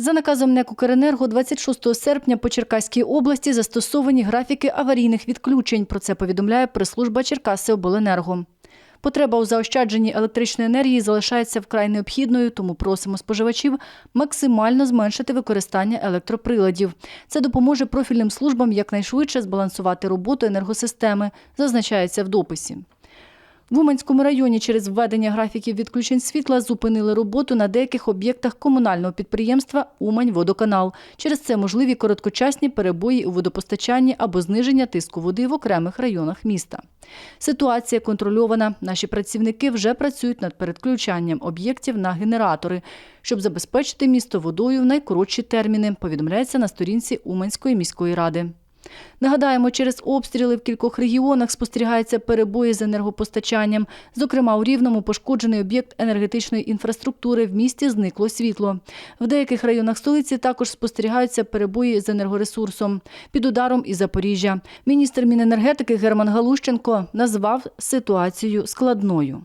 За наказом НЕК «Укренерго» 26 серпня по Черкаській області застосовані графіки аварійних відключень. Про це повідомляє прес-служба Черкаси-Обленерго. Потреба у заощадженні електричної енергії залишається вкрай необхідною, тому просимо споживачів максимально зменшити використання електроприладів. Це допоможе профільним службам якнайшвидше збалансувати роботу енергосистеми, зазначається в дописі. В Уманському районі через введення графіків відключень світла зупинили роботу на деяких об'єктах комунального підприємства Умань-Водоканал. Через це можливі короткочасні перебої у водопостачанні або зниження тиску води в окремих районах міста. Ситуація контрольована. Наші працівники вже працюють над передключанням об'єктів на генератори, щоб забезпечити місто водою в найкоротші терміни, повідомляється на сторінці Уманської міської ради. Нагадаємо, через обстріли в кількох регіонах спостерігаються перебої з енергопостачанням. Зокрема, у Рівному пошкоджений об'єкт енергетичної інфраструктури в місті зникло світло. В деяких районах столиці також спостерігаються перебої з енергоресурсом. Під ударом і Запоріжжя. Міністр Міненергетики Герман Галущенко назвав ситуацію складною.